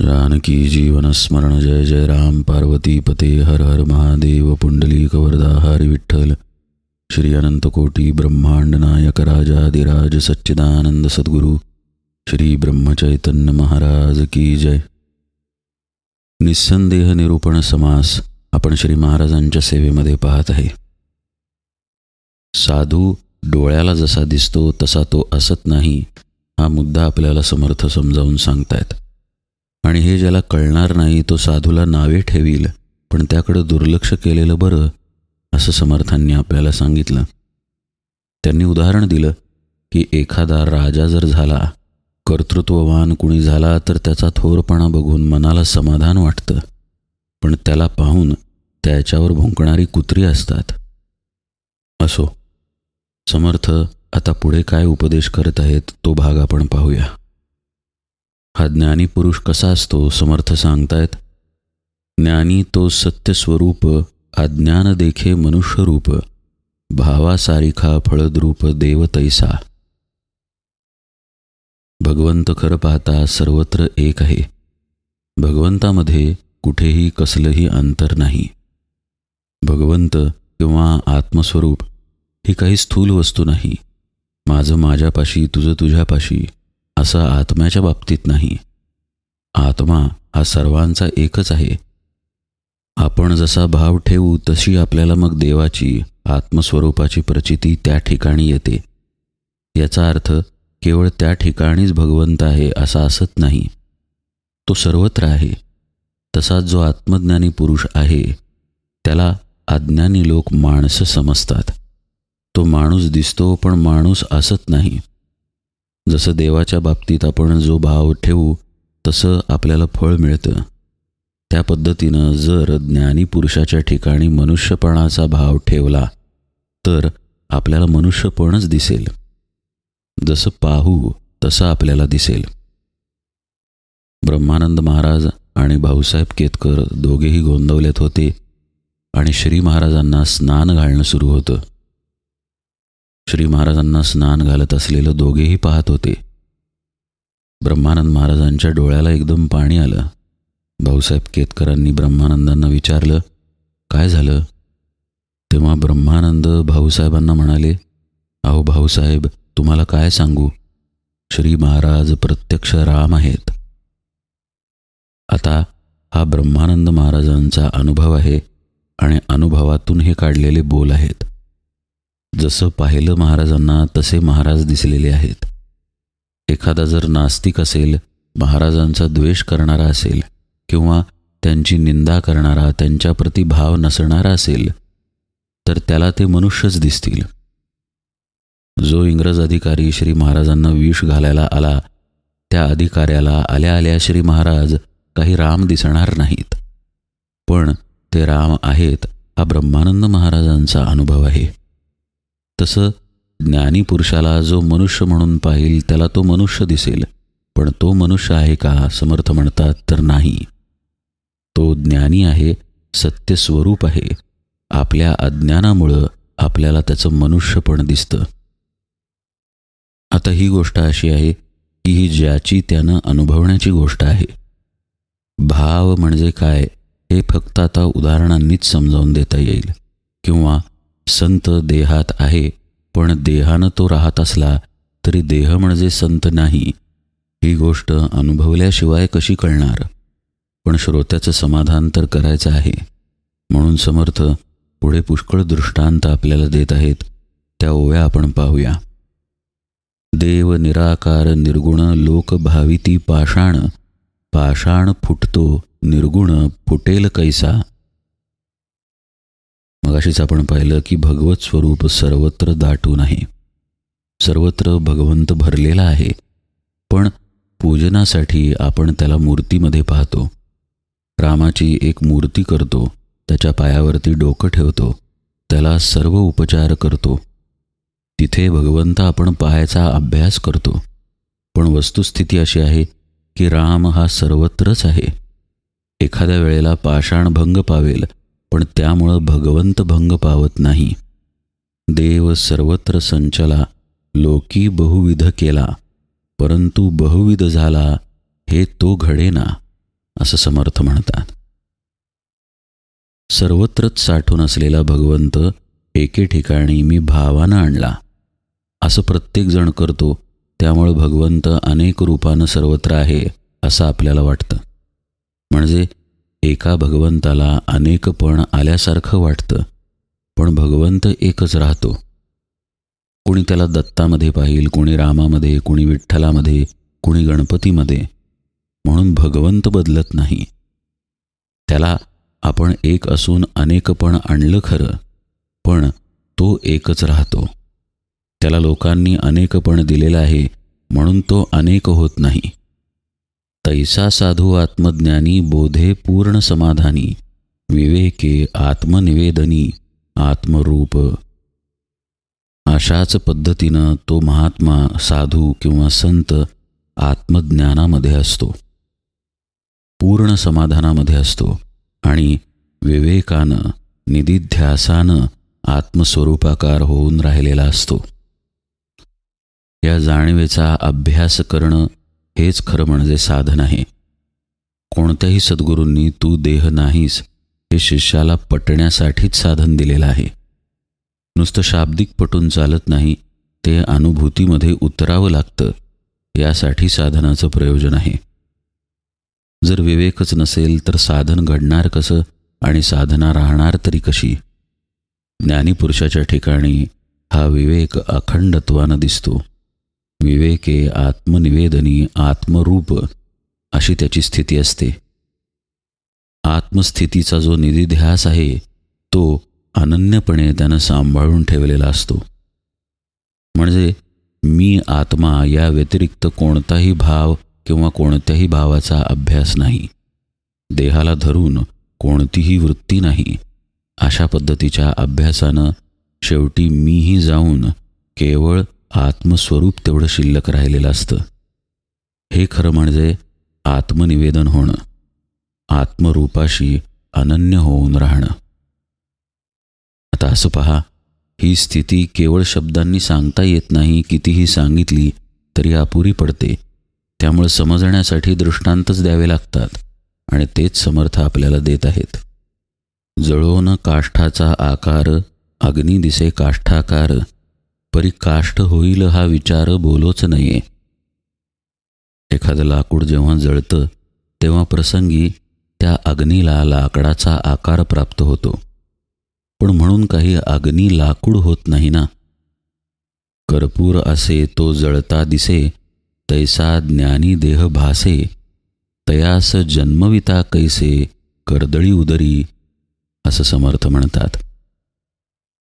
जानकी जीवनस्मरण जय जय राम पार्वती पते हर हर महादेव पुंडली कवरदा हरि विठ्ठल श्री अनंतकोटी ब्रह्मांड नायक राजाधिराज सच्चिदानंद सद्गुरु श्री ब्रह्मचैतन्य महाराज की जय. निस्संदेह निरूपण समास आपण श्री महाराजांच्या सेवेमध्ये पाहत आहे. साधू डोळ्याला जसा दिसतो तसा तो असत नाही हा मुद्दा आपल्याला समर्थ समजावून सांगतायत. आणि हे ज्याला कळणार नाही तो साधूला नावे ठेवील. पण त्याकडं दुर्लक्ष केलेलं बरं असं समर्थांनी आपल्याला सांगितलं. त्यांनी उदाहरण दिलं की एखादा राजा जर झाला कर्तृत्ववान कुणी झाला तर त्याचा थोरपणा बघून मनाला समाधान वाटतं. पण त्याला पाहून त्याच्यावर भुंकणारी कुत्री असतात. असो समर्थ आता पुढे काय उपदेश करत आहेत तो भाग आपण पाहूया. हा ज्ञानी पुरुष कसा असतो समर्थ सांगतायत? ज्ञानी तो सत्यस्वरूप अज्ञान देखे मनुष्यरूप भावासारिखा फळद्रूप देव तैसा भगवंत खरं पाहता सर्वत्र एक आहे. भगवंतामध्ये कुठेही कसलंही अंतर नाही. भगवंत किंवा आत्मस्वरूप ही काही स्थूल वस्तू नाही. माझं माझ्यापाशी तुझं तुझ्यापाशी असं आत्म्याच्या बाबतीत नाही. आत्मा हा सर्वांचा एकच आहे. आपण जसा भाव ठेवू तशी आपल्याला मग देवाची आत्मस्वरूपाची प्रचिती त्या ठिकाणी येते. याचा अर्थ केवळ त्या ठिकाणीच भगवंत आहे असा असत नाही. तो सर्वत्र आहे. तसाच जो आत्मज्ञानी पुरुष आहे त्याला अज्ञानी लोक माणसं समजतात. तो माणूस दिसतो पण माणूस असत नाही. जसं देवाच्या बाबतीत आपण जो भाव ठेवू तसं आपल्याला फळ मिळतं. त्या पद्धतीनं जर ज्ञानी पुरुषाच्या ठिकाणी मनुष्यपणाचा भाव ठेवला तर आपल्याला मनुष्यपणच दिसेल. जसं पाहू तसं आपल्याला दिसेल. ब्रह्मानंद महाराज आणि भाऊसाहेब केतकर दोघेही गोंदवलेत होते आणि श्री महाराजांना स्नान घालणं सुरू होतं. श्री महाराजांना स्नान घालत असलेलं दोघेही पाहत होते. ब्रह्मानंद महाराजांच्या डोळ्याला एकदम पाणी आलं. भाऊसाहेब केतकरांनी ब्रह्मानंदांना विचारलं काय झालं? तेव्हा ब्रह्मानंद भाऊसाहेबांना म्हणाले अहो भाऊसाहेब तुम्हाला काय सांगू? श्री महाराज प्रत्यक्ष राम आहेत. आता हा ब्रह्मानंद महाराजांचा अनुभव आहे आणि अनुभवातून हे काढलेले बोल आहेत. जसं पाहिलं महाराजांना तसे महाराज दिसलेले आहेत. एखादा जर नास्तिक असेल महाराजांचा द्वेष करणारा असेल किंवा त्यांची निंदा करणारा त्यांच्याप्रती भाव नसणारा असेल तर त्याला ते मनुष्यच दिसतील. जो इंग्रज अधिकारी श्री महाराजांना विष घालायला आला त्या अधिकाऱ्याला आल्या आल्या श्री महाराज काही राम दिसणार नाहीत. पण ते राम आहेत हा ब्रह्मानंद महाराजांचा अनुभव आहे. तसं ज्ञानी पुरुषाला जो मनुष्य म्हणून पाहिल त्याला तो मनुष्य दिसेल. पण तो मनुष्य आहे का समर्थ म्हणतात तर नाही. तो ज्ञानी आहे सत्यस्वरूप आहे. आपल्या अज्ञानामुळं आपल्याला त्याचं मनुष्यपण दिसतं. आता ही गोष्ट अशी आहे की ही ज्याची त्यानं अनुभवण्याची गोष्ट आहे. भाव म्हणजे काय हे फक्त आता उदाहरणांनीच समजावून देता येईल. किंवा संत देहात आहे पण देहानं तो राहत असला तरी देह म्हणजे संत नाही. ही गोष्ट अनुभवल्याशिवाय कशी कळणार? पण श्रोत्याचं समाधान तर करायचं आहे. म्हणून समर्थ पुढे पुष्कळ दृष्टांत आपल्याला देत आहेत. त्या ओव्या आपण पाहूया. देव निराकार निर्गुण लोकभाविती पाषाण. पाषाण फुटतो निर्गुण फुटेल कैसा? मगाशीच आपण पाहिलं की भगवत स्वरूप सर्वत्र दाटून आहे. सर्वत्र भगवंत भरलेला आहे. पण पूजनासाठी आपण त्याला मूर्तीमध्ये पाहतो. रामाची एक मूर्ती करतो त्याच्या पायावरती डोकं ठेवतो त्याला सर्व उपचार करतो. तिथे भगवंत आपण पाहायचा अभ्यास करतो. पण वस्तुस्थिती अशी आहे की राम हा सर्वत्रच आहे. एखाद्या वेळेला पाषाणभंग पावेल पण त्यामुळं भगवंत भंग पावत नाही. देव सर्वत्र संचला लोकी बहुविध केला परंतु बहुविध झाला हे तो घडेना असं समर्थ म्हणतात. सर्वत्रच साठून असलेला भगवंत एके ठिकाणी मी भावानं आणला. असं प्रत्येकजण करतो त्यामुळं भगवंत अनेक रूपानं सर्वत्र आहे असं आपल्याला वाटतं. म्हणजे एका भगवंताला अनेकपण आल्यासारखं वाटतं पण भगवंत एकच राहतो. कोणी त्याला दत्तामध्ये पाहिल कोणी रामामध्ये कोणी विठ्ठलामध्ये कोणी गणपतीमध्ये म्हणून भगवंत बदलत नाही. त्याला आपण एक असून अनेकपण आणलं खरं पण तो एकच राहतो. त्याला लोकांनी अनेकपण दिलेलं आहे म्हणून तो अनेक होत नाही. तैसा साधू आत्मज्ञानी बोधे पूर्ण समाधानी विवेके आत्मनिवेदनी आत्मरूप. अशाच पद्धतीनं तो महात्मा साधू किंवा संत आत्मज्ञानामध्ये असतो. पूर्ण समाधानामध्ये असतो आणि विवेकानं निधिध्यासानं आत्मस्वरूपाकार होऊन राहिलेला असतो. या जाणीवेचा अभ्यास करणं हेच खरं म्हणजे साधन आहे. कोणत्याही सद्गुरूंनी तू देह नाहीस हे शिष्याला पटण्यासाठीच साधन दिलेलं आहे. नुसतं शाब्दिक पटून चालत नाही ते अनुभूतीमध्ये उतरावं लागतं. यासाठी साधनाचं प्रयोजन आहे. जर विवेकच नसेल तर साधन घडणार कसं आणि साधना राहणार तरी कशी? ज्ञानीपुरुषाच्या ठिकाणी हा विवेक अखंडत्वानं दिसतो. विवेके आत्मनिवेदनी आत्मरूप अशी त्याची स्थिती असते. आत्मस्थितीचा जो निधिध्यास आहे तो अनन्यपणे त्यानं सांभाळून ठेवलेला असतो. म्हणजे मी आत्मा या व्यतिरिक्त कोणताही भाव किंवा कोणत्याही भावाचा अभ्यास नाही. देहाला धरून कोणतीही वृत्ती नाही. अशा पद्धतीच्या अभ्यासानं शेवटी मीही जाऊन केवळ आत्मस्वरूप तेवढं शिल्लक राहिलेलं असतं. हे खरं म्हणजे आत्मनिवेदन होणं आत्मरूपाशी अनन्य होऊन राहणं. आता असं पहा ही स्थिती केवळ शब्दांनी सांगता येत नाही कितीही सांगितली तरी अपुरी पडते. त्यामुळे समजण्यासाठी दृष्टांतच द्यावे लागतात आणि तेच समर्थ आपल्याला देत आहेत. जळोन काष्ठाचा आकार अग्नी दिसे काष्ठाकार परी होईल हा विचार बोलोच नाहीये. एखादं लाकूड जेव्हा जळतं तेव्हा प्रसंगी त्या अग्नीला लाकडाचा आकार प्राप्त होतो. पण म्हणून काही अग्नी लाकूड होत नाही ना. कर्पूर असे तो जळता दिसे तैसा ज्ञानी देह भासे तयास जन्मविता कैसे कर्दळी उदरी असं समर्थ म्हणतात.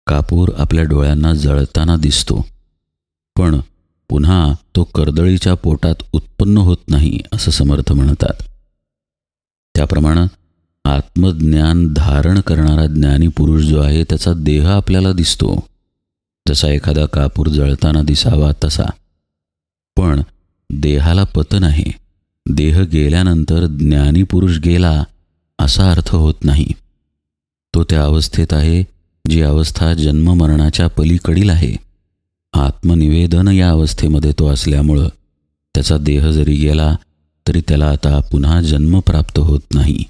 कापूर आपल्या डोळ्यांना जळताना दिसतो. पण पुन्हा तो कर्दळीच्या पोटात उत्पन्न होत नाही असं समर्थ म्हणतात. त्याप्रमाणे आत्मज्ञान धारण करणारा ज्ञानी पुरुष जो आहे त्याचा देह आपल्याला दिसतो. जसा एखादा कापूर जळताना दिसावा तसा. पण देहाला पतन आहे देह गेल्यानंतर ज्ञानी पुरुष गेला असा अर्थ होत नाही. तो त्या अवस्थेत आहे जी अवस्था जन्ममरणाच्या पलीकडील आहे. आत्मनिवेदन या अवस्थेमध्ये तो असल्यामुळं त्याचा देह जरी गेला तरी त्याला आता पुन्हा जन्म प्राप्त होत नाही.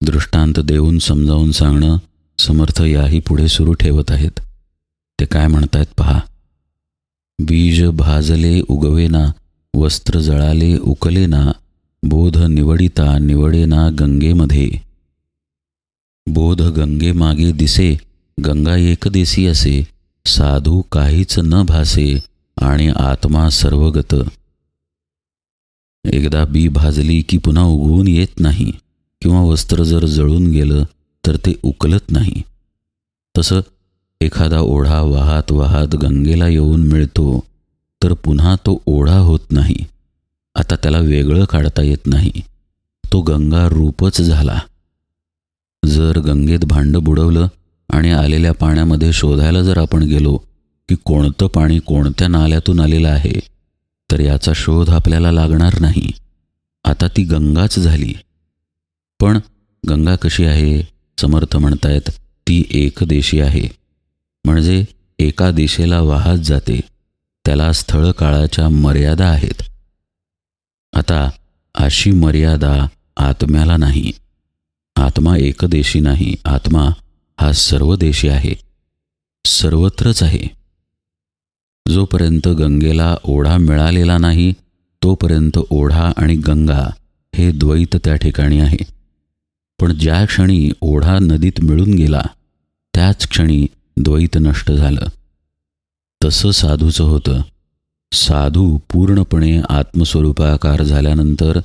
दृष्टांत देऊन समजावून सांगणं समर्थ याही पुढे सुरू ठेवत आहेत. ते काय म्हणतायत पहा. बीज भाजले उगवेना वस्त्र जळाले उकलेना बोध निवडिता निवडेना गंगेमध्ये. बोध गंगे मागे दिसे गंगा एकदेशी असे साधू काहीच न भासे आणि आत्मा सर्वगत. एकदा बी भाजली की पुन्हा उगवून येत नाही किंवा वस्त्र जर जळून गेलं तर ते उकलत नाही. तसं एखादा ओढा वाहत वाहत गंगेला येऊन मिळतो तर पुन्हा तो ओढा होत नाही. आता त्याला वेगळं काढता येत नाही. तो गंगा रूपच झाला. जर गंगेत भांडं बुडवलं आणि आलेल्या पाण्यामध्ये शोधायला जर आपण गेलो की कोणतं पाणी कोणत्या नाल्यातून आलेलं आहे तर याचा शोध आपल्याला लागणार नाही. आता ती गंगाच झाली. पण गंगा कशी आहे? समर्थ म्हणतायत ती एकदेशी आहे. म्हणजे एका दिशेला वाहत जाते. त्याला स्थळ काळाच्या मर्यादा आहेत. आता अशी मर्यादा आत्म्याला नाही. आत्मा एकदेशी नाही. आत्मा हा सर्वदेशी आहे. सर्वत्रच आहे. जोपर्यंत गंगेला ओढा मिळालेला नाही तोपर्यंत ओढा आणि गंगा हे द्वैत त्या ठिकाणी आहे. पण ज्या क्षणी ओढा नदीत मिळून गेला त्याच क्षणी द्वैत नष्ट झालं. तसं साधूचं होतं. साधू पूर्णपणे आत्मस्वरूपाकार झाल्यानंतर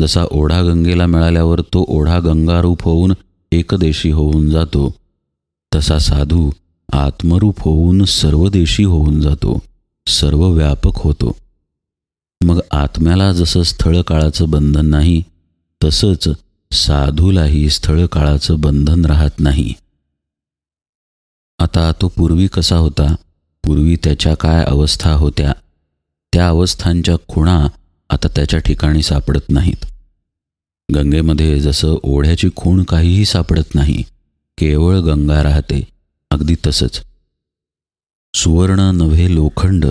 जसा ओढा गंगेला मिळाल्यावर तो ओढा गंगारूप होऊन एकदेशी होऊन जातो तसा साधू आत्मरूप होऊन सर्वदेशी होऊन जातो सर्व व्यापक होतो. मग आत्म्याला जसं स्थळ काळाचं बंधन नाही तसंच साधूलाही स्थळ काळाचं बंधन राहत नाही. आता तो पूर्वी कसा होता? पूर्वी त्याच्या काय अवस्था होत्या? त्या अवस्थांच्या खुणा आता त्याच्या ठिकाणी सापडत नाहीत. गंगेमध्ये जसं ओढ्याची खूण काहीही सापडत नाही केवळ गंगा राहते अगदी तसंच. सुवर्ण नव्हे लोखंड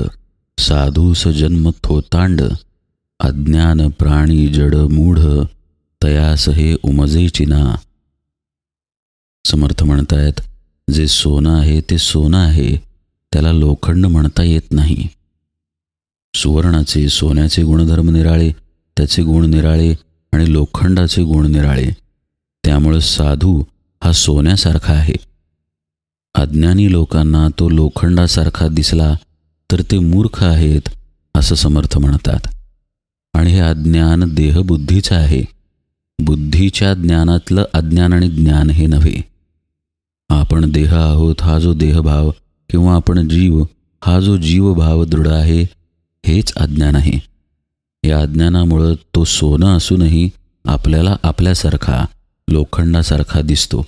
साधू जन्म थोतांड अज्ञान प्राणी जड मूढ तयास हे उमजे चिना. समर्थ म्हणतायत जे सोनं आहे ते सोनं आहे त्याला लोखंड म्हणता येत नाही. सुवर्णाचे सोन्याचे गुणधर्म निराळे त्याचे गुण निराळे आणि लोखंडाचे गुण निराळे. त्यामुळं साधू हा सोन्यासारखा आहे. अज्ञानी लोकांना तो लोखंडासारखा दिसला तर ते मूर्ख आहेत असं समर्थ म्हणतात. आणि हे अज्ञान देहबुद्धीचं आहे. बुद्धीच्या ज्ञानातलं अज्ञान आणि ज्ञान हे नव्हे. आपण देह आहोत हा जो देहभाव किंवा आपण जीव हा जो जीवभाव दृढ आहे हेच अज्ञान आहे. या अज्ञानामुळं तो सोनं असूनही आपल्याला आपल्यासारखा लोखंडासारखा दिसतो.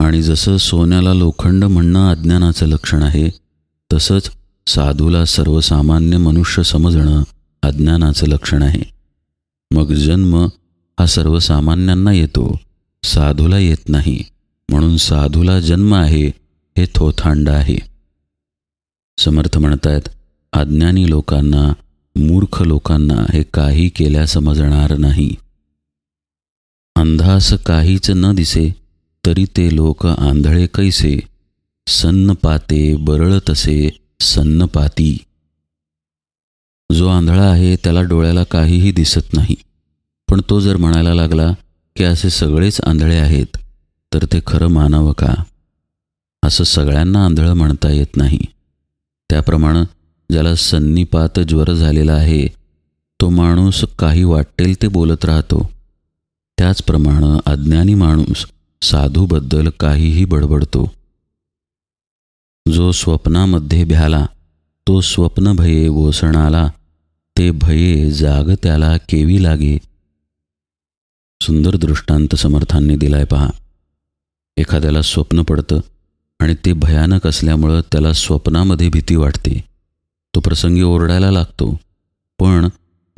आणि जसं सोन्याला लोखंड म्हणणं अज्ञानाचं लक्षण आहे तसंच साधूला सर्वसामान्य मनुष्य समजणं अज्ञानाचं लक्षण आहे. मग जन्म हा सर्वसामान्यांना येतो साधूला येत नाही. म्हणून साधूला जन्म आहे हे थोथांड आहे. समर्थ म्हणतायत अज्ञानी लोकांना मूर्ख लोकांना हे काही केल्या समजणार नाही. अंधास काहीच न दिसे तरी ते लोक आंधळे कैसे? सन्नपाते बरळ तसे सन्नपाती जो आंधळा आहे त्याला डोळ्याला काहीही दिसत नाही. पण तो जर म्हणायला लागला की असे सगळेच आंधळे आहेत तर ते खरं मानावं का? असं सगळ्यांना आंधळं म्हणता येत नाही. त्याप्रमाणे ज्याला सन्निपात ज्वर झालेला आहे तो माणूस काही वाटेल ते बोलत राहतो. त्याचप्रमाणे अज्ञानी माणूस साधूबद्दल काहीही बडबडतो. जो स्वप्नामध्ये भ्याला तो स्वप्न भये वोसणाला ते भये जाग त्याला केवी लागे. सुंदर दृष्टांत समर्थांनी दिलाय पहा. एखाद्याला स्वप्न पडतं आणि ते भयानक असल्यामुळं त्याला स्वप्नामध्ये भीती वाटते. तो प्रसंगी ओरडायला लागतो. पण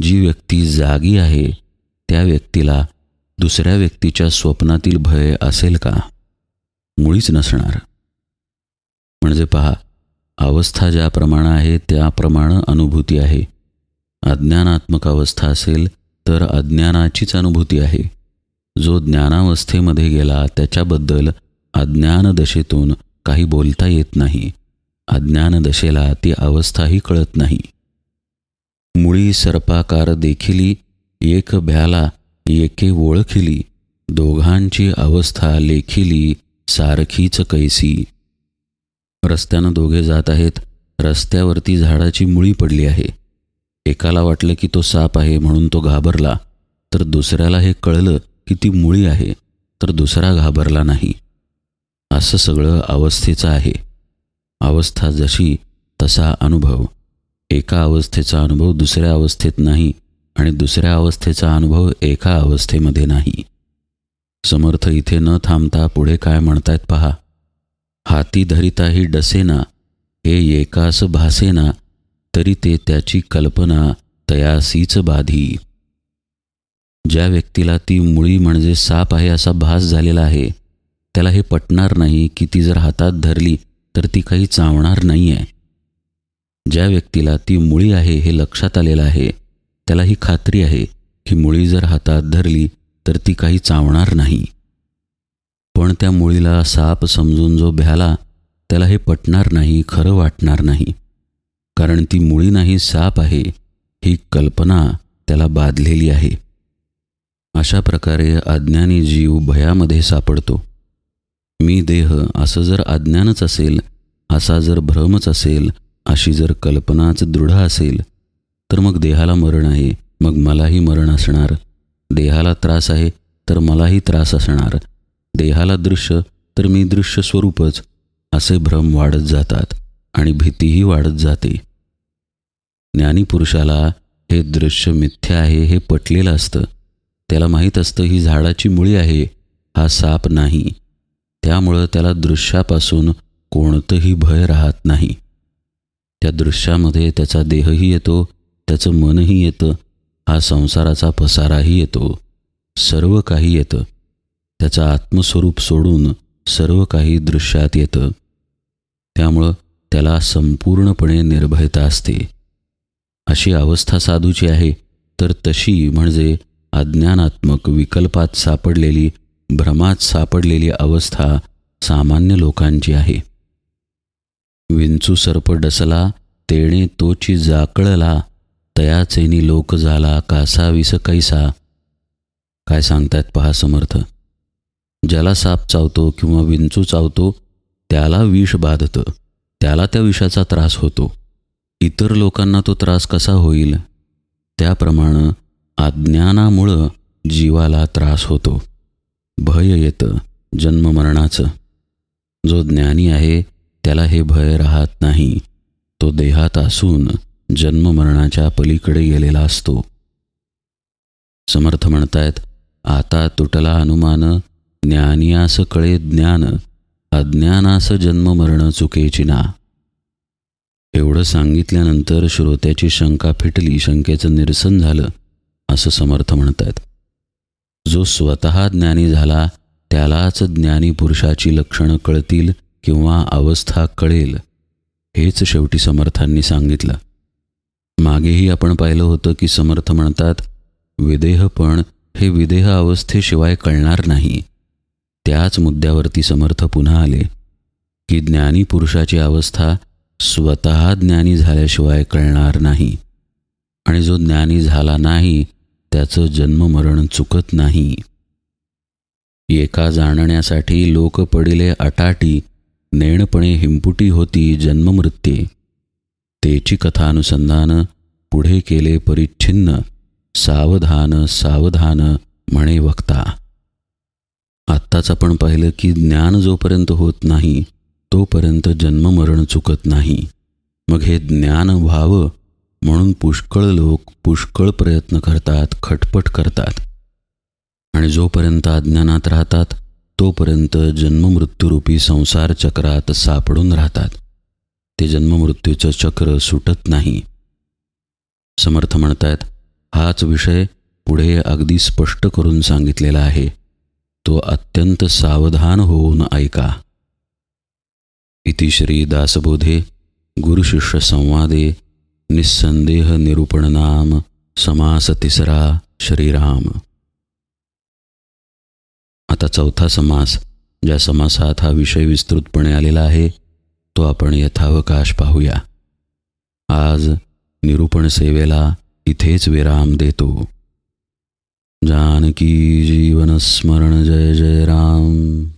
जी व्यक्ती जागी आहे त्या व्यक्तीला दुसऱ्या व्यक्तीच्या स्वप्नातील भय असेल का? मुळीच नसणार. म्हणजे पहा अवस्था ज्याप्रमाणे आहे त्याप्रमाणे अनुभूती आहे. अज्ञानात्मक अवस्था असेल तर अज्ञानाचीच अनुभूती आहे. जो ज्ञानावस्थेमध्ये गेला त्याच्याबद्दल अज्ञानदशेतून काही बोलता येत नाही. अज्ञानदशेला ती अवस्थाही कळत नाही. मुळी सर्पाकार देखिली एक भ्याला एके ओळखिली दोघांची अवस्था लेखिली सारखीच कैसी. रस्त्यानं दोघे जात आहेत रस्त्यावरती झाडाची मुळी पडली आहे. एकाला वाटलं की तो साप आहे म्हणून तो घाबरला तर दुसऱ्याला हे कळलं की ती मुळी आहे तर दुसरा घाबरला नाही. असं सगळं अवस्थेचं आहे. अवस्था जशी तसा अनुभव. एका अवस्थेचा अनुभव दुसऱ्या अवस्थेत नाही आणि दुसऱ्या अवस्थेचा अनुभव एका अवस्थेमध्ये नाही. समर्थ इथे न थांबता पुढे काय म्हणतायत पहा. हाती धरिताही डसेना हे एकास भासेना तरी ते त्याची कल्पना तयासीच बाधी. ज्या व्यक्तीला ती मुळी म्हणजे साप आहे असा भास झालेला आहे त्याला हे पटणार नाही की ती जर हातात धरली तर ती काही चावणार नाही आहे ज्या व्यक्तीला ती मुळी आहे हे लक्षात आलेलं आहे त्याला ही खात्री आहे की मुळी जर हातात धरली तर ती काही चावणार नाही. पण त्या मुळीला साप समजून जो भ्याला त्याला हे पटणार नाही खरं वाटणार नाही. कारण ती मुळी नाही साप आहे ही कल्पना त्याला बाधलेली आहे. अशा प्रकारे अज्ञानी जीव भयामध्ये सापडतो. मी देह असं जर अज्ञानच असेल असा जर भ्रमच असेल अशी जर कल्पनाच दृढ असेल तर मग देहाला मरण आहे मग मलाही मरण असणार. देहाला त्रास आहे तर मलाही त्रास असणार. देहाला दृश्य तर मी दृश्य स्वरूपच असे भ्रम वाढत जातात आणि भीतीही वाढत जाते. ज्ञानीपुरुषाला हे दृश्य मिथ्या आहे हे पटलेलं असतं. त्याला माहीत असतं ही झाडाची मुळी आहे हा साप नाही. त्यामुळं त्याला दृश्यापासून कोणतंही भय राहत नाही. त्या दृश्यामध्ये त्याचा देहही येतो त्याचं मनही येतं हा संसाराचा पसाराही येतो सर्व काही येतं. त्याचं आत्मस्वरूप सोडून सर्व काही दृश्यात येतं. त्यामुळं त्याला संपूर्णपणे निर्भयता असते. अशी अवस्था साधूची आहे तर तशी म्हणजे अज्ञानात्मक विकल्पात सापडलेली भ्रमात सापडलेली अवस्था सामान्य लोकांची आहे. विंचू सर्प डसला तेणे तोची जाकळला तयाचेनी लोक झाला कासा विस कैसा. काय सांगतायत पहा समर्थ. ज्याला साप चावतो किंवा विंचू चावतो त्याला विष बाधतं. त्याला त्या विषाचा त्रास होतो. इतर लोकांना तो त्रास कसा होईल? त्याप्रमाणे अज्ञानामुळं जीवाला त्रास होतो. भय येतं जन्ममरणाचं. जो ज्ञानी आहे त्याला हे भय राहत नाही. तो देहात असून जन्ममरणाच्या पलीकडे गेलेला असतो. समर्थ म्हणतायत आता तुटला अनुमान ज्ञानियास कळे ज्ञान अज्ञानास जन्ममरण चुकेची ना. एवढं सांगितल्यानंतर श्रोत्याची शंका फिटली शंकेचं निरसन झालं असं समर्थ म्हणतायत. जो स्वतः ज्ञानी झाला त्यालाच ज्ञानी पुरुषाची लक्षणं कळतील किंवा अवस्था कळेल हेच शेवटी समर्थांनी सांगितलं. मागेही आपण पाहिलं होतं की समर्थ म्हणतात विदेहपण हे विदेह अवस्थेशिवाय कळणार नाही. त्याच मुद्द्यावरती समर्थ पुन्हा आले की ज्ञानी पुरुषाची अवस्था स्वतः ज्ञानी झाल्याशिवाय कळणार नाही. आणि जो ज्ञानी झाला नाही त्याचं जन्ममरण चुकत नाही. एका जाणण्यासाठी लोक पडिले अटाटी नेणपणे हिंपुटी होती जन्ममृत्ये. तेची कथानुसंधान पुढे केले परिच्छिन्न सावधान सावधान म्हणे वक्ता. आत्ताच आपण पाहिलं की ज्ञान जोपर्यंत होत नाही तोपर्यंत जन्ममरण चुकत नाही. मग हे ज्ञान व्हावं म्हणून पुष्कळ लोक पुष्कळ प्रयत्न करतात खटपट करतात. आणि जोपर्यंत अज्ञानात राहतात तोपर्यंत जन्ममृत्यूरूपी संसार चक्रात सापडून राहतात. ते जन्ममृत्यूचं चक्र सुटत नाही. समर्थ म्हणतायत हाच विषय पुढे अगदी स्पष्ट करून सांगितलेला आहे. तो अत्यंत सावधान होऊन ऐका. इतिश्री दासबोधे गुरुशिष्य संवादे निस्संदेह निरूपण नाम समास तिसरा श्रीराम। आता चौथा समास ज्या समासात हा विषय विस्तृतपणे आलेला आहे तो आपण यथावकाश पाहूया. आज निरूपण सेवेला इथेच विराम देतो. जानकी जीवन स्मरण जय जय राम।